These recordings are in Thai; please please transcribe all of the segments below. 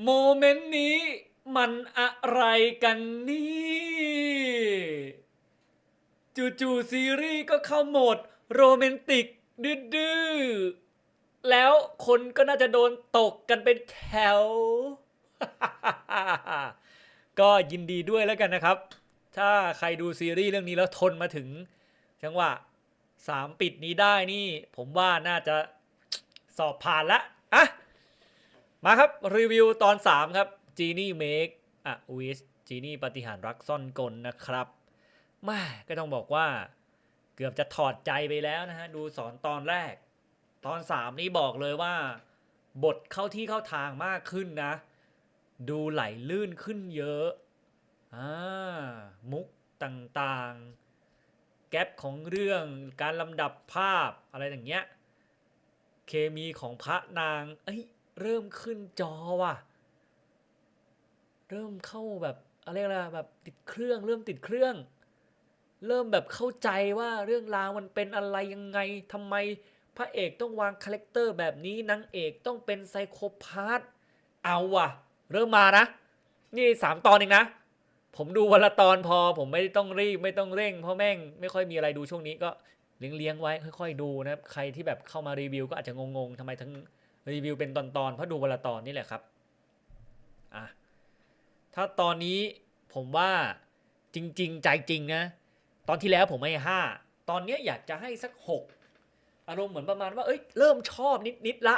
โมเมนต์นี้มันอะไรกันนี่จู่ๆซีรีส์ก็เข้าโหมดโรแมนติกดื้อๆแล้วคนก็น่าจะโดนตกกันเป็นแถว ก็ยินดีด้วยแล้วกันนะครับ ถ้าใครดูซีรีส์เรื่องนี้แล้วทนมาถึงจังหวะสามปิดนี้ได้นี่ ผมว่าน่าจะสอบผ่านละอะ มาครับ รีวิวตอน 3 ครับจีนี่เมคอะวิสจีนี่ปฏิหารรักซ่อนกลนะครับม่ก็ต้องบอกว่า เกือบจะถอดใจไปแล้วนะฮะ ดูสอนตอนแรก ตอน 3 นี่บอกเลยว่า บทเข้าที่เข้าทางมากขึ้นนะ ดูไหลลื่นขึ้นเยอะอ่ามุกต่างๆ แก๊ปของเรื่องการลำดับภาพอะไรอย่างเงี้ย เคมีของพระนาง เอ้ย เริ่มขึ้นจอว่ะ เริ่มเข้าแบบอะไรล่ะแบบติดเครื่อง เริ่มติดเครื่อง เริ่มแบบเข้าใจว่าเรื่องราวมันเป็นอะไรยังไงทำไมพระเอกต้องวางคาแรคเตอร์แบบนี้นางเอกต้องเป็นไซโคพาธเอาว่ะ เริ่มมานะ นี่สามตอนเองนะ ผมดูวันละตอนพอ ผมไม่ต้องรีบไม่ต้องเร่ง เพราะแม่งไม่ค่อยมีอะไรดูช่วงนี้ก็เลี้ยงๆไว้ค่อย ๆ ดูนะใครที่แบบเข้ามารีวิวก็อาจจะงงๆทำไมทั้ง รีวิวเป็นตอนๆเพราะดูวันละตอนนี่แหละครับอะถ้าตอนนี้ผมว่าจริง ๆ ใจจริงนะตอนที่แล้วผมให้ห้าตอนเนี้ยอยากจะให้สักหกอารมณ์เหมือนประมาณว่าเอ้ยเริ่มชอบนิดๆละ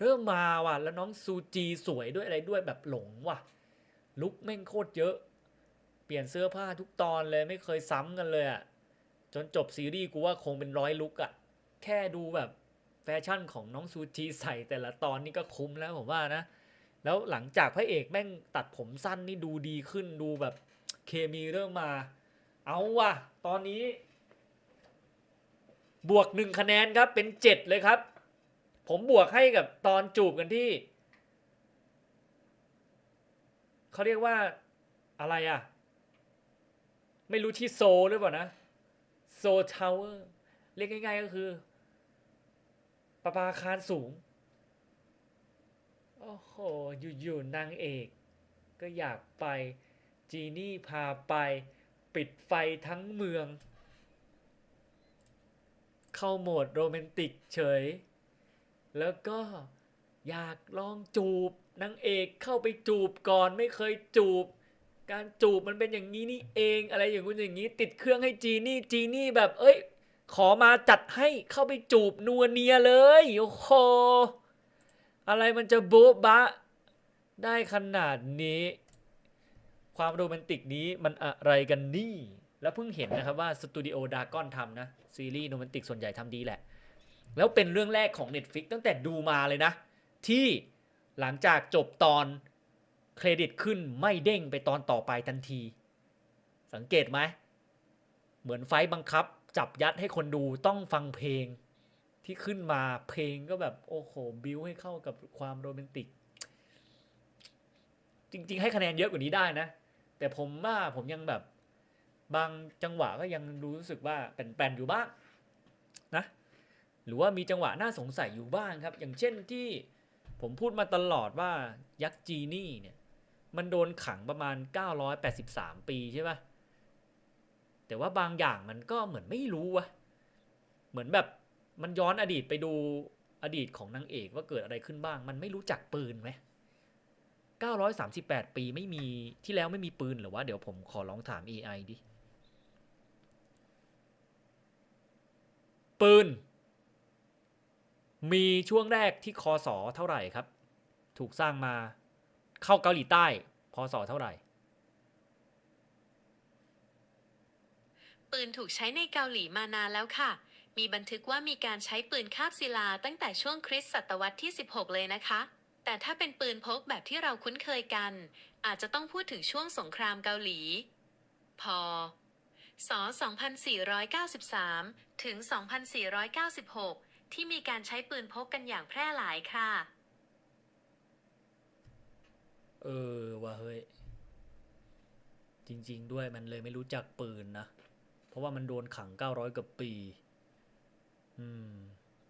เริ่มมาว่ะแล้วน้องซูจีสวยด้วยอะไรด้วยแบบหลงว่ะลุกแม่งโคตรเยอะ เปลี่ยนเสื้อผ้าทุกตอนเลยไม่เคยซ้ำกันเลยอะจนจบซีรีส์กูว่าคงเป็นร้อยลุกอะแค่ดูแบบ แฟชั่นของน้องซูจีใส่แต่ละตอนนี่ก็คุ้มแล้วผมว่านะ แล้วหลังจากพระเอกแม่งตัดผมสั้นนี่ดูดีขึ้นดูแบบเคมีเริ่มมา เอาว่ะ ตอนนี้ บวกหนึ่งคะแนนครับเป็นเจ็ดเลยครับ ผมบวกให้กับตอนจูบกันที่เขาเรียกว่าอะไรอะ ไม่รู้ที่โซหรือเปล่านะ โซทาวเวอร์ เรียกง่ายๆก็คือ ประภาคารสูง โอ้โห อยู่ๆนางเอก ก็อยากไป จีนี่พาไป ปิดไฟทั้งเมือง เข้าโหมดโรแมนติกเฉย แล้วก็อยากลองจูบนางเอกเข้าไปจูบก่อนไม่เคยจูบ การจูบมันเป็นอย่างนี้นี่เองอะไรอย่างงู้นอย่างนี้ ติดเครื่องให้จีนี่จีนี่แบบเอ้ย ขอมาจัดให้เข้าไปจูบนัวเนียเลย โอ้โห อะไรมันจะโบ๊ะบะ ได้ขนาดนี้ ความโรแมนติกนี้มันอะไรกันนี่ แล้วเพิ่งเห็นนะครับว่าสตูดิโอดากอนทำนะ ซีรีส์โรแมนติกส่วนใหญ่ทำดีแหละ แล้วเป็นเรื่องแรกของ Netflix ตั้งแต่ดูมาเลยนะ ที่หลังจากจบตอนเครดิตขึ้นไม่เด้งไปตอนต่อไปทันที สังเกตไหม เหมือนไฟบังคับ จับยัดให้คนดูต้องฟังเพลงที่ขึ้นมาเพลงก็แบบโอ้โหบิวให้เข้ากับความโรแมนติก จริง ๆ ให้คะแนนเยอะกว่านี้ได้นะ แต่ผมว่าผมยังแบบ บางจังหวะก็ยังรู้สึกว่าแปลนๆอยู่บ้างนะ หรือว่ามีจังหวะน่าสงสัยอยู่บ้างครับ อย่างเช่นที่ผมพูดมาตลอดว่ายักษ์จีนี่เนี่ย มันโดนขังประมาณ 983 ปีใช่ปะ แต่ว่าบางอย่างมันก็เหมือนไม่รู้วะเหมือนแบบมันย้อนอดีตไปดูอดีตของนางเอกว่าเกิดอะไรขึ้นบ้าง มันไม่รู้จักปืนไหม938 ปีไม่มีที่แล้วไม่มีปืนหรือว่าเดี๋ยวผมขอลองถาม AI ดิ ปืน มีช่วงแรกที่คอสอเท่าไหร่ครับ ถูกสร้างมาเข้าเกาหลีใต้พศเท่าไหร่ ปืนถูกใช้ในเกาหลีมานานแล้วค่ะ มีบันทึกว่ามีการใช้ปืนคาบศิลาตั้งแต่ช่วงคริสต์ศตวรรษที่ 16 เลยนะคะ แต่ถ้าเป็นปืนพกแบบที่เราคุ้นเคยกัน อาจจะต้องพูดถึงช่วงสงครามเกาหลีพศ2493 ถึง 2496 ที่มีการใช้ปืนพกกันอย่างแพร่หลายค่ะ เออว่าเฮ้ย จริง ๆ ด้วยมันเลยไม่รู้จักปืนนะ เพราะว่ามันโดนขัง 900กว่าปี อืม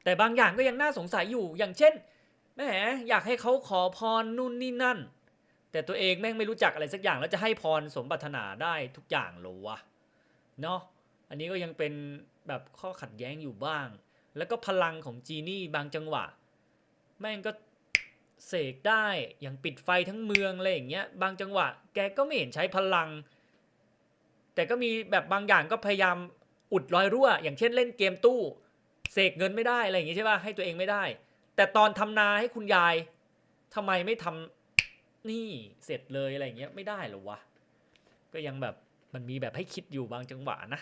แต่บางอย่างก็ยังน่าสงสัยอยู่ อย่างเช่นแแหมอยากให้เขาขอพรนู่นนี่นั่น แต่ตัวเองแม่งไม่รู้จักอะไรสักอย่าง แล้วจะให้พรสมปรารถนาได้ทุกอย่างหรอวะ เนาะ อันนี้ก็ยังเป็นแบบข้อขัดแย้งอยู่บ้าง แล้วก็พลังของจีนี่บางจังหวะ แม่งก็เสกได้ อย่างปิดไฟทั้งเมืองอะไรอย่างเงี้ย บางจังหวะ แกก็ไม่เห็นใช้พลัง แต่ก็มีแบบบางอย่างก็พยายามอุดรอยรั่ว อย่างเช่นเล่นเกมตู้เสกเงินไม่ได้อะไรอย่างงี้ใช่ป่ะให้ตัวเองไม่ได้ แต่ตอนทำนาให้คุณยายทำไมไม่ทำนี่เสร็จเลยอะไรอย่างเงี้ยไม่ได้หรอวะก็ยังแบบมันมีแบบให้คิดอยู่บางจังหวะนะ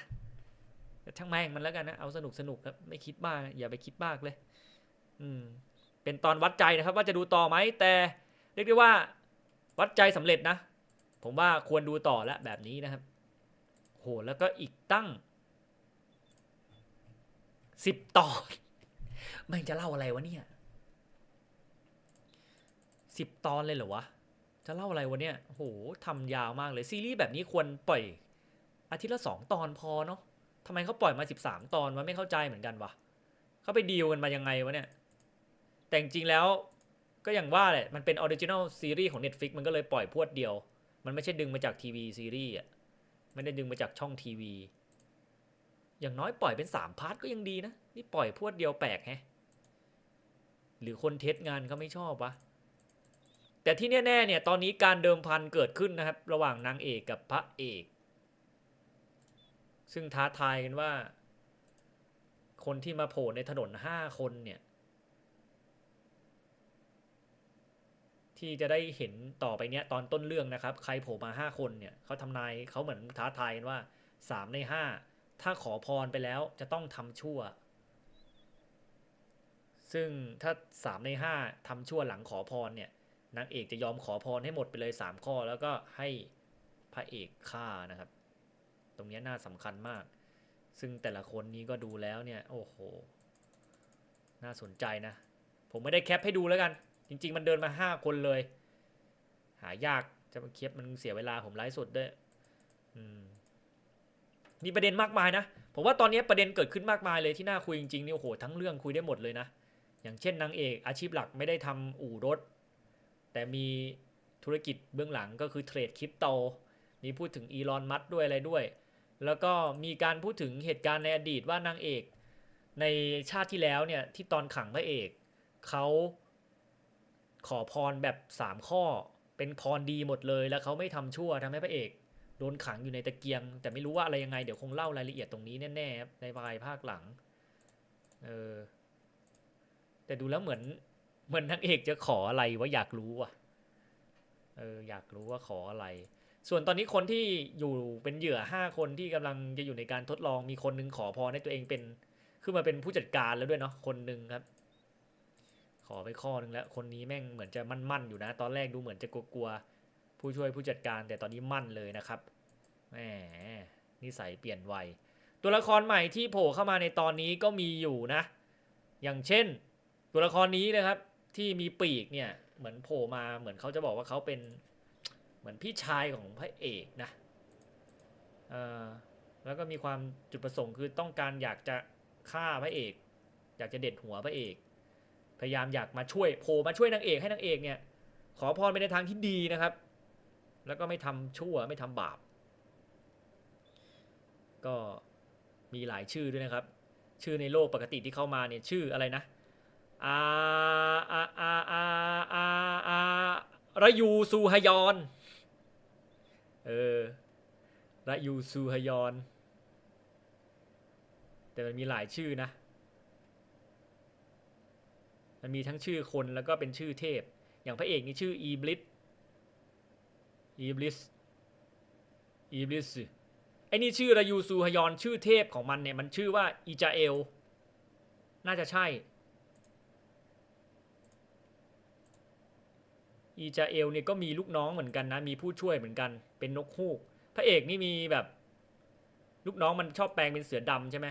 แต่ช่างแม่งมันแล้วกันนะเอาสนุกสนุกครับไม่คิดมากอย่าไปคิดมากเลย อืม เป็นตอนวัดใจนะครับ ว่าจะดูต่อไหมแต่เรียกได้ว่า วัดใจสำเร็จนะ ผมว่าควรดูต่อแล้วแบบนี้นะครับ แล้วก็อีกตั้งสิบตอนแม่งจะเล่าอะไรวะเนี่ยสิบตอนเลยเหรอวะ จะเล่าอะไรวะเนี่ยโหทำยาวมากเลย ซีรีส์แบบนี้ควรปล่อย อาทิตย์ละสองตอนพอเนาะทำไมเขาปล่อยมาสิบสามตอนวะไม่เข้าใจเหมือนกันวะเขาไปดีลกันมายังไงวะเนี่ย แต่จริงๆแล้วก็อย่างว่าแหละ มันเป็นออริจินอลซีรีส์ของ Netflix มันก็เลยปล่อยพวดเดียว มันไม่ใช่ดึงมาจากทีวีซีรีส์อะ ไม่ได้ดึงมาจากช่องทีวี อย่างน้อยปล่อยเป็นสามพาร์ทก็ยังดีนะ นี่ปล่อยพวดเดียวแปลกแฮะ หรือคนเทสงานเขาไม่ชอบวะ แต่ที่แน่ๆเนี่ยตอนนี้การเดิมพันเกิดขึ้นนะครับ ระหว่างนางเอกกับพระเอก ซึ่งท้าทายกันว่า คนที่มาโผล่ในถนนห้าคนเนี่ย ที่จะได้เห็นต่อไปเนี้ยตอนต้นเรื่องนะครับ ใครโผล่มาห้าคนเนี่ยเขาทำนายเขาเหมือนท้าทายกันว่าสามในห้าถ้าขอพรไปแล้วจะต้องทำชั่ว ซึ่งถ้าสามในห้าทำชั่วหลังขอพรเนี่ยนางเอกจะยอมขอพรให้หมดไปเลยสามข้อ แล้วก็ให้พระเอกฆ่านะครับ ตรงนี้น่าสำคัญมาก ซึ่งแต่ละคนนี้ก็ดูแล้วเนี่ย โอ้โห น่าสนใจนะ ผมไม่ได้แคปให้ดูแล้วกัน จริง ๆ มันเดินมาห้าคนเลย หายากจะมาเคปมันเสียเวลาผมไลฟ์สดด้วยมีประเด็นมากมายนะผมว่าตอนนี้ประเด็นเกิดขึ้นมากมายเลยที่น่าคุยจริงๆนี่โอ้โหทั้งเรื่องคุยได้หมดเลยนะ อย่างเช่นนางเอกอาชีพหลักไม่ได้ทำอู่รถ แต่มีธุรกิจเบื้องหลังก็คือเทรดคริปโตมีพูดถึงอีลอนมัสด้วยอะไรด้วย แล้วก็มีการพูดถึงเหตุการณ์ในอดีตว่านางเอก ในชาติที่แล้วเนี่ยที่ตอนขังพระเอกเขา ขอพรแบบสามข้อ เป็นพรดีหมดเลยแล้วเขาไม่ทำชั่วทำให้พระเอก โดนขังอยู่ในตะเกียง แต่ไม่รู้ว่าอะไรยังไงเดี๋ยวคงเล่ารายละเอียดตรงนี้แน่ๆครับในภายภาคหลังเออแต่ดูแล้วเหมือนเหมือนนางเอกจะขออะไรว่าอยากรู้อะเอออยากรู้ว่าขออะไร ส่วนตอนนี้คนที่อยู่เป็นเหยื่อห้าคนที่กำลังจะอยู่ในการทดลองมีคนหนึงขอพรให้ตัวเองเป็นขึ้นมาเป็นผู้จัดการแล้วด้วยเนาะคนหนึ่งครับ ขอไปข้อหนึ่งแล้ว คนนี้แม่งเหมือนจะมั่นๆอยู่นะ ตอนแรกดูเหมือนจะกลัวๆผู้ช่วยผู้จัดการแต่ตอนนี้มั่นเลยนะครับแหมนิสัยเปลี่ยนไวตัวละครใหม่ที่โผล่เข้ามาในตอนนี้ก็มีอยู่นะ อย่างเช่น ตัวละครนี้นะครับที่มีปีกเนี่ยเหมือนโผล่มาเหมือนเขาจะบอกว่าเขาเป็นเหมือนพี่ชายของพระเอกนะแล้วก็มีความจุดประสงค์คือต้องการอยากจะฆ่าพระเอก อยากจะเด็ดหัวพระเอก พยายามอยากมาช่วยโผล่มาช่วยนางเอกให้นางเอกเนี่ย ขอพรไปในทางที่ดีนะครับ แล้วก็ไม่ทำชั่วไม่ทำบาป ก็มีหลายชื่อด้วยนะครับ ชื่อในโลกปกติที่เข้ามาเนี่ยชื่ออะไรนะอาอาอาอาอาอาระยูซูฮยอนเออระยูซูฮยอนแต่มันมีหลายชื่อนะ มันมีทั้งชื่อคนแล้วก็เป็นชื่อเทพ อย่างพระเอกนี่ชื่ออีบลิสอีบลิสอีบลิสไอ้นี่ชื่อรายูซูฮยอนชื่อเทพของมันเนี่ยมันชื่อว่าอีจาเอล น่าจะใช่อีจาเอลเนี่ยก็มีลูกน้องเหมือนกันนะ มีผู้ช่วยเหมือนกัน เป็นนกฮูก พระเอกนี่มีแบบ ลูกน้องมันชอบแปลงเป็นเสือดำใช่ไหม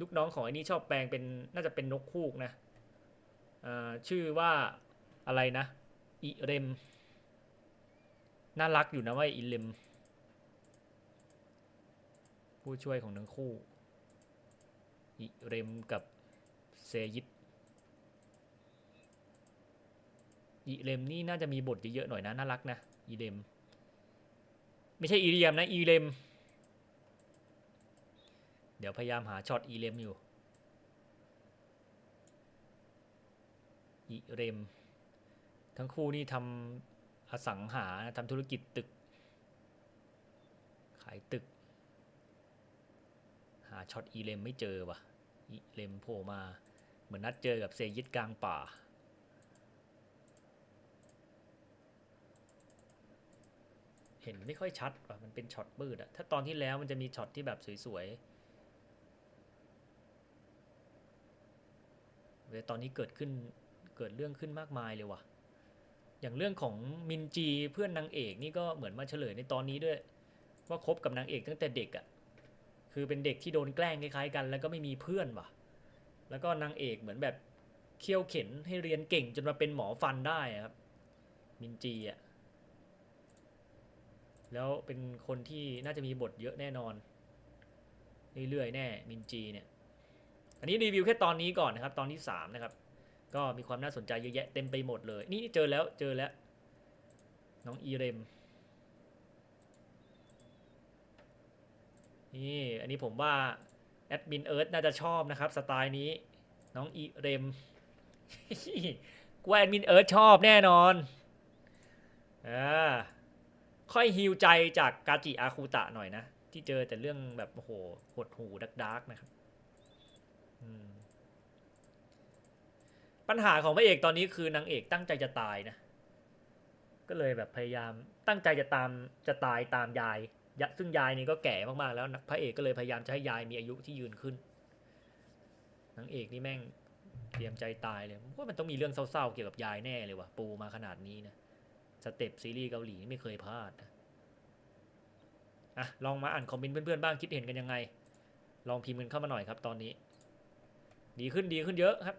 ลูกน้องของไอ้นี่ชอบแปลงเป็นน่าจะเป็นนกฮูกนะ ชื่อว่าอะไรนะอิเรม น่ารักอยู่นะว่าอิเรม ผู้ช่วยของทั้งคู่อิเรมกับเซยิดอีเลมนี่น่าจะมีบทเยอะๆหน่อยนะน่ารักนะอีเลมไม่ใช่อีเรียมนะอีเลมเดี๋ยวพยายามหาช็อตอีเลมอยู่ อีเรม ทั้งคู่นี่ทำอสังหาทำธุรกิจตึก ขายตึก หาช็อตอีเลมไม่เจอว่ะอีเลมโผล่มาเหมือนนัดเจอกับเซยิดกลางป่าเห็นไม่ค่อยชัดว่ะ มันเป็นช็อตมืดอะถ้าตอนที่แล้วมันจะมีช็อตที่แบบสวยๆเวยตอนนี้เกิดขึ้น เกิดเรื่องขึ้นมากมายเลยว่ะ อย่างเรื่องของมินจีเพื่อนนางเอกนี่ก็เหมือนมาเฉลยในตอนนี้ด้วย ว่าคบกับนางเอกตั้งแต่เด็กอะ่ะคือเป็นเด็กที่โดนแกล้งคล้ายๆกัน แล้วก็ไม่มีเพื่อนว่ะ แล้วก็นางเอกเหมือนแบบเคี่ยวเข็นให้เรียนเก่งจนมาเป็นหมอฟันได้อะครับ มินจีอะ่ะแล้วเป็นคนที่น่าจะมีบทเยอะแน่นอนเรื่อยๆแน่มินจีเนี่ย อันนี้รีวิวแค่ตอนนี้ก่อนนะครับ ตอนที่สามนะครับ ก็มีความน่าสนใจเยอะแยะเต็มไปหมดเลย นี่เจอแล้วเจอแล้ว น้องอีเรม นี่อันนี้ผมว่าแอดมินเอิร์ธน่าจะชอบนะครับ สไตล์นี้ น้องอีเรมกูแอดมินเอิร์ธชอบแน่นอนอ่าค่อยฮิวใจจากกาจิอาคูตะหน่อยนะ ที่เจอแต่เรื่องแบบโอ้โหหดหูดักดักๆนะครับ อืม ปัญหาของพระเอกตอนนี้คือนางเอกตั้งใจจะตายนะ ก็เลยแบบพยายามตั้งใจจะตามจะตายตามยาย ซึ่งยายนี่ก็แก่มากๆแล้วนะพระเอกก็เลยพยายามจะให้ยายมีอายุที่ยืนขึ้นนางเอกนี่แม่งเตรียมใจตายเลยว่ามันต้องมีเรื่องเศร้าๆเกี่ยวกับยายแน่เลยว่ะปูมาขนาดนี้นะสเต็ปซีรีส์เกาหลีไม่เคยพลาดนะอะลองมาอ่านคอมเมนต์เพื่อนๆบ้างคิดเห็นกันยังไง ลองพิมพ์กันเข้ามาหน่อยครับตอนนี้ ดีขึ้นดีขึ้นเยอะครับ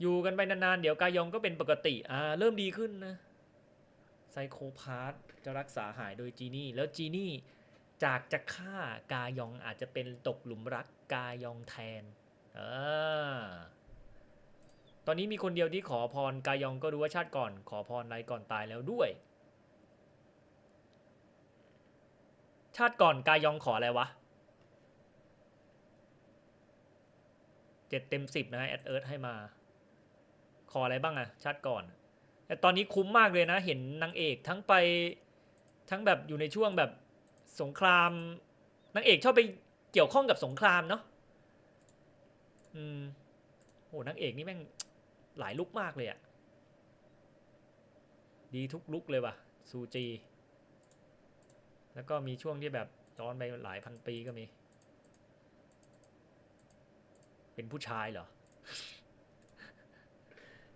อยู่กันไปนานๆ เดี๋ยวกายองก็เป็นปกติ อ่า เริ่มดีขึ้นนะ ไซโคพาร์ตจะรักษาหายโดยจีนี่ แล้วจีนี่จากจะฆ่ากายองอาจจะเป็นตกหลุมรักกายองแทนอตอนนี้มีคนเดียวที่ขอพรกายองก็รู้ว่าชาติก่อน ขอพรอะไรก่อนตายแล้วด้วย ชาติก่อนกายองขออะไรวะเจ็ดเต็มสิบนะฮะแอดเอิร์ธให้มา ออะไรบ้างอะชาติก่อน แต่ตอนนี้คุ้มมากเลยนะ เห็นนางเอกทั้งไปทั้งแบบอยู่ในช่วงแบบสงครามนางเอกชอบไปเกี่ยวข้องกับสงครามเนาะอืมโหนางเอกนี่แม่งหลายลุกมากเลยอะดีทุกลุกเลยว่ะซูจี แล้วก็มีช่วงที่แบบย้อนไปหลายพันปีก็มี เป็นผู้ชายเหรอ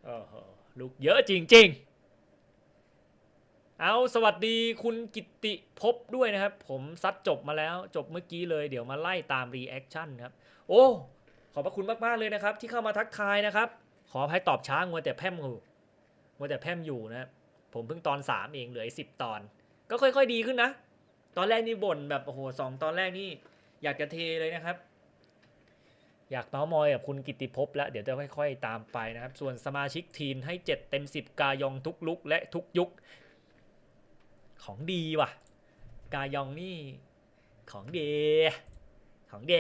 โอ้โหลูกเยอะจริง ๆ เอาสวัสดีคุณกิติภพด้วยนะครับ ผมซัดจบมาแล้วจบเมื่อกี้เลยเดี๋ยวมาไล่ตามรีแอคชั่นครับ โอ้ขอบพระคุณมาก ๆ เลยนะครับ ที่เข้ามาทักทายนะครับ ขออภัยตอบช้างัวแต่แพร่มอยู่งัวแต่แพร่มอยู่นะผมเพิ่งตอนสามเองเหลือสิบตอน ก็ค่อย ๆ ดีขึ้นนะ ตอนแรกนี่บ่นแบบโอ้โหสองตอนแรกนี่อยากจะเทเลยนะครับ อยากเมาส์มอยกับคุณกิติภพแล้วเดี๋ยวจะค่อยๆ ตามไปนะครับ ส่วนสมาชิกทีมให้ 7 เต็ม 10 กายองทุกลุกและทุกยุค ของดีว่ะ กายองนี่ ของเดของเด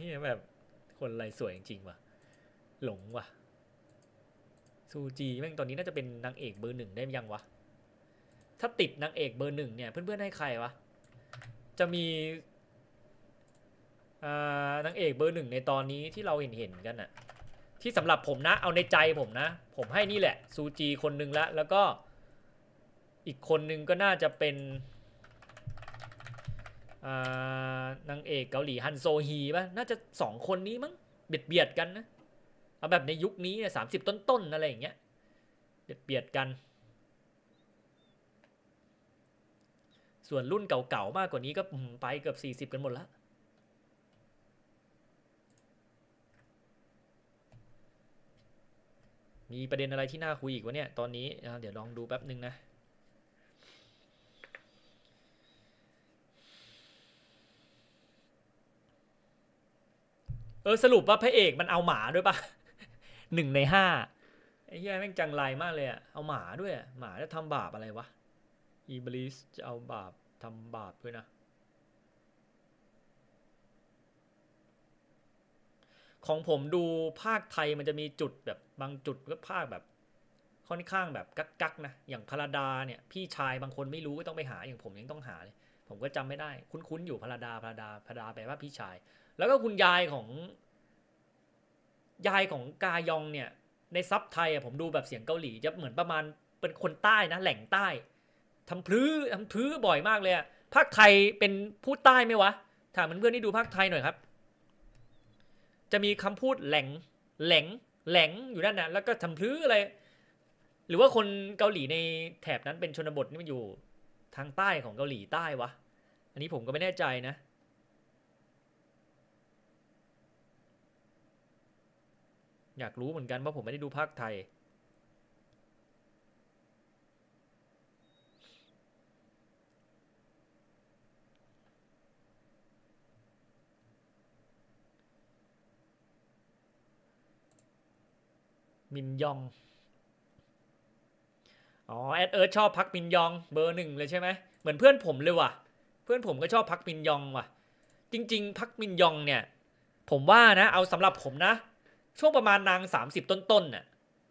นี่แบบคนอะไรสวยจริงๆว่ะ หลงว่ะซูจีแม่งตอนนี้น่าจะเป็นนางเอกเบอร์หนึ่งได้ยังวะ ถ้าติดนางเอกเบอร์หนึ่งเนี่ย เพื่อนๆให้ใครวะ จะมีนางเอกเบอร์หนึ่งในตอนนี้ที่เราเห็นเห็นๆกันอะที่สำหรับผมนะ เอาในใจผมนะ ผมให้นี่แหละซูจีคนหนึ่งละแล้วก็อีกคนหนึ่งก็น่าจะเป็นนางเอกเกาหลีฮันโซฮีป่ะน่าจะสองคนนี้มั้งเบียดเบียดกันนะเอาแบบในยุคนี้สามสิบต้นๆอะไรอย่างเงี้ยเบียดเบียดกัน ส่วนรุ่นเก่าๆมากกว่านี้ก็ไปเกือบสี่สิบ40 กันหมดแล้วมีประเด็นอะไรที่น่าคุยอีกวะเนี่ย ตอนนี้เดี๋ยวลองดูแป๊บหนึ่งนะ เออสรุปว่าพระเอกมันเอาหมาด้วยปะหนึ่งในห้าไอ้เหี้ยแม่งจังไรมากเลยอะเอาหมาด้วยหมาจะทำบาปอะไรวะ อีบลิสจะเอาบาปทำบาปด้วยนะ ของผมดูภาคไทยมันจะมีจุดแบบบางจุดก็ภาคแบบ ค่อนข้างแบบกักๆนะ อย่างพระดาเนี่ย พี่ชายบางคนไม่รู้ก็ต้องไปหาอย่างผมยังต้องหาเลย ผมก็จำไม่ได้ คุ้นๆอยู่พระดาพระดาพระดาแปลว่าพี่ชาย แล้วก็คุณยายของ ยายของกายองเนี่ย ในซับไทยอะผมดูแบบเสียงเกาหลีจะเหมือนประมาณเป็นคนใต้นะแหล่งใต้ ทำพื้ทำพื้บ่อยมากเลยอะภาคไทยเป็นพูดใต้ไหมวะ ถามเพื่อนๆที่ดูภาคไทยหน่อยครับ จะมีคำพูดแหลงแหลงแหลงอยู่นั่นนะแล้วก็ทำพื้อะไร หรือว่าคนเกาหลีในแถบนั้นเป็นชนบทนี่มันอยู่ทางใต้ของเกาหลีใต้วะ อันนี้ผมก็ไม่แน่ใจนะอยากรู้เหมือนกันเพราะผมไม่ได้ดูภาคไทย มินยอง อ๋อ แอดเอิร์ธชอบพักมินยองเบอร์หนึ่งเลยใช่ไหมเหมือนเพื่อนผมเลยว่ะ เพื่อนผมก็ชอบพักมินยองว่ะ จริง ๆ พักมินยองเนี่ย ผมว่านะเอาสำหรับผมนะ ช่วงประมาณนาง 30 ต้นๆน่ะ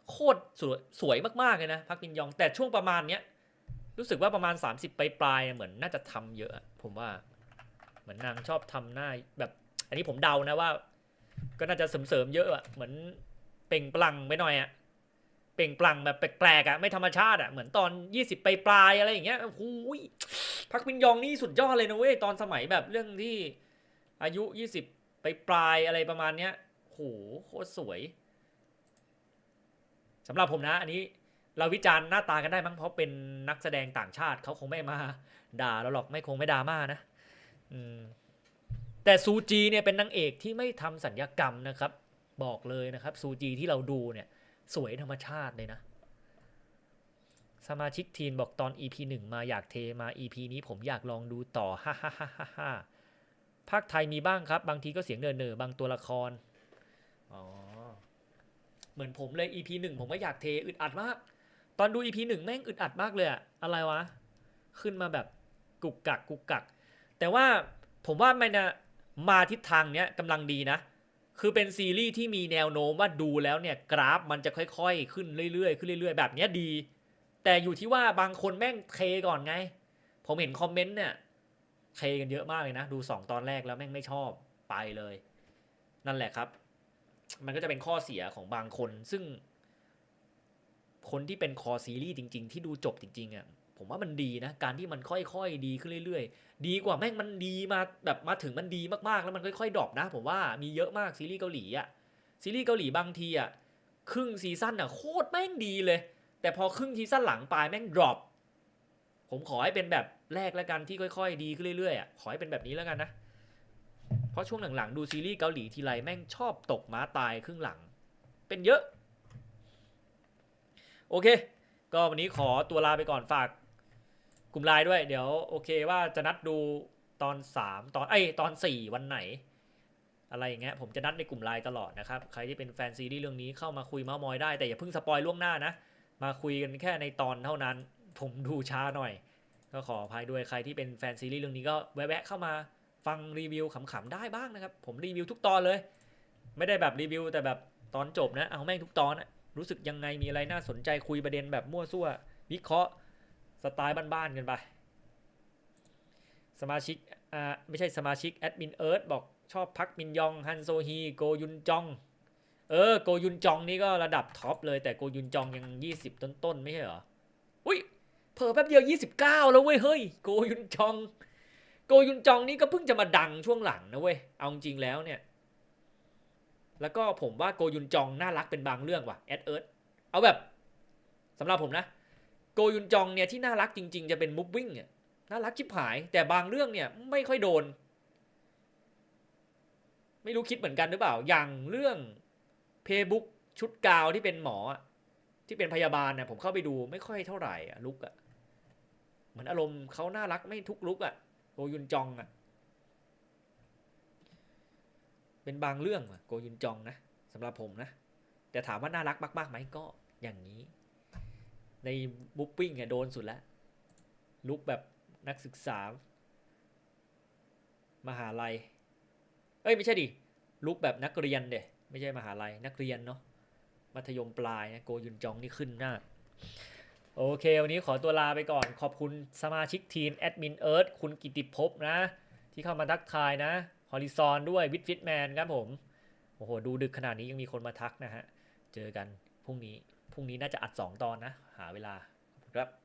โคตรสวยสวยมากๆเลยนะพักมินยอง แต่ช่วงประมาณเนี้ยรู้สึกว่าประมาณ 30ปปลายๆเหมือนน่าจะทำเยอะ ผมว่า เหมือนนางชอบทำหน้าแบบ อันนี้ผมเดานะว่า ก็น่าจะเสริมๆเยอะอะเหมือน เปล่งปลั่งไปหน่อยอะเปล่งปลั่งแบบแปลกๆอะไม่ธรรมชาติอะเหมือนตอน 20ไปปลายอะไรอย่างเงี้ยโอ้ยพักมินยองนี่สุดยอดเลยนะเว้ยตอนสมัยแบบเรื่องที่อายุ 20 ไปปลายอะไรประมาณเนี้ยโหโคตรสวยสำหรับผมนะ อันนี้เราวิจารณ์หน้าตากันได้มั้งเพราะเป็นนักแสดงต่างชาติเขาคงไม่มา ด่าเราหรอกไม่คงไม่ด่ามานะอืมแต่ซูจีเนี่ยเป็นนางเอกที่ไม่ทำสัญญกรรมนะครับ บอกเลยนะครับ ซูจีที่เราดูเนี่ย สวยธรรมชาติเลยนะ สมาชิกทีนบอกตอน EP หนึ่งมาอยากเทมา EP นี้ผมอยากลองดูต่อฮ่าฮ่าฮ่าฮ่าฮ่าภาคไทยมีบ้างครับ บางทีก็เสียงเนินๆบางตัวละคร อ๋อ เหมือนผมเลย EP หนึ่งผมก็อยากเทอึดอัดมาก ตอนดู EP หนึ่งแม่งอึดอัดมากเลยอะอะไรวะ ขึ้นมาแบบกุกกักกุกกัก แต่ว่าผมว่ามันนะมาทิศทางเนี้ยกำลังดีนะ คือเป็นซีรีส์ที่มีแนวโน้มว่าดูแล้วเนี่ยกราฟมันจะค่อยๆ ขึ้นเรื่อยๆขึ้นเรื่อยๆ แบบเนี้ยดี แต่อยู่ที่ว่าบางคนแม่งเทก่อนไง ผมเห็นคอมเมนต์เนี่ยเทกันเยอะมากเลยนะ ดู 2 ตอนแรกแล้วแม่งไม่ชอบไปเลย นั่นแหละครับ มันก็จะเป็นข้อเสียของบางคนซึ่ง คนที่เป็นคอซีรีส์จริง ๆ ที่ดูจบจริงๆอะ ผมว่ามันดีนะ การที่มันค่อยๆ ดีขึ้นเรื่อยๆ ดีกว่าแม่งมันดีมาแบบมาถึงมันดีมากๆ แล้วมันค่อยๆดรอปนะ ผมว่ามีเยอะมากซีรีส์เกาหลีอะซีรีส์เกาหลีบางทีอะครึ่งซีซั่นอะโคตรแม่งดีเลย แต่พอครึ่งซีซั่นหลังปลายแม่งดรอปผมขอให้เป็นแบบแรกแล้วกันที่ค่อย ๆ ดีขึ้นเรื่อยๆอะขอให้เป็นแบบนี้แล้วกันนะเพราะช่วงหลังๆดูซีรีส์เกาหลีทีไรแม่งชอบตกม้าตายครึ่งหลัง เป็นเยอะ โอเค ก็วันนี้ขอตัวลาไปก่อนฝาก กลุ่มไลน์ด้วย เดี๋ยวโอเคว่าจะนัดดูตอนสามตอนเอ้ตอนสี่วันไหน อะไรอย่างเงี้ยผมจะนัดในกลุ่มไลน์ตลอดนะครับ ใครที่เป็นแฟนซีรีส์เรื่องนี้เข้ามาคุยเมาส์มอยได้แต่อย่าเพิ่งสปอยล่วงหน้านะ มาคุยกันแค่ในตอนเท่านั้น ผมดูช้าหน่อย ก็ขออภัยด้วยใครที่เป็นแฟนซีรีส์เรื่องนี้ก็แวะเข้ามาฟังรีวิวขำๆได้บ้างนะครับ ผมรีวิวทุกตอนเลย ไม่ได้แบบรีวิวแต่แบบตอนจบนะเอาแม่งทุกตอนอะรู้สึกยังไงมีอะไรน่าสนใจคุยประเด็นแบบมั่วซั่ว วิเคราะห์ สไตล์บ้านๆกันไป สมาชิกอ่าไม่ใช่สมาชิกแอดมินเอิร์ธบอกชอบพักมินยองฮันโซฮีโกยุนจอง เออโกยุนจองนี่ก็ระดับท็อปเลยแต่โกยุนจองยัง 20 ต้นๆ ไม่ใช่เหรอ อุ้ยเผลอแป๊บเดียว 29 แล้วเว้ยเฮ้ยโกยุนจอง โกยุนจองนี่ก็เพิ่งจะมาดังช่วงหลังนะเว้ยเอาจริงแล้วเนี่ย แล้วก็ผมว่าโกยุนจองน่ารักเป็นบางเรื่องว่ะแอดเอิร์ธเอาแบบสำหรับผมนะ โกยุนจองเนี่ยที่น่ารักจริง ๆ จะเป็นมุฟวิ่งเนี่ยน่ารักชิบหาย แต่บางเรื่องเนี่ยไม่ค่อยโดน ไม่รู้คิดเหมือนกันหรือเปล่า อย่างเรื่องเพย์บุ๊กชุดกาวที่เป็นหมอที่เป็นพยาบาลเนี่ยผมเข้าไปดูไม่ค่อยเท่าไหร่อะลุกอะเหมือนอารมณ์เขาน่ารักไม่ทุกลุกอะโกยุนจองอะเป็นบางเรื่องว่ะโกยุนจองนะสำหรับผมนะแต่ถามว่าน่ารักมากๆไหมก็อย่างนี้ ในบุ๊ปปิ้งเนี่ยโดนสุดแล้วลุกแบบนักศึกษา มหาลัย เอ้ยไม่ใช่ดิลุกแบบนักเรียนเดะไม่ใช่มหาลัยนักเรียนเนาะมัธยมปลายนะโกยุนจองนี่ขึ้นหน้าโอเค วันนี้ขอตัวลาไปก่อนขอบคุณสมาชิกทีมแอดมินเอิร์ธคุณกิติภพนะ ที่เข้ามาทักทายนะฮอริซอนด้วยวิทฟิตแมนครับผม โอ้โห ดูดึกขนาดนี้ยังมีคนมาทักนะฮะ เจอกันพรุ่งนี้ พรุ่งนี้น่าจะอัด 2 ตอนนะ หาเวลาขอบคุณครับ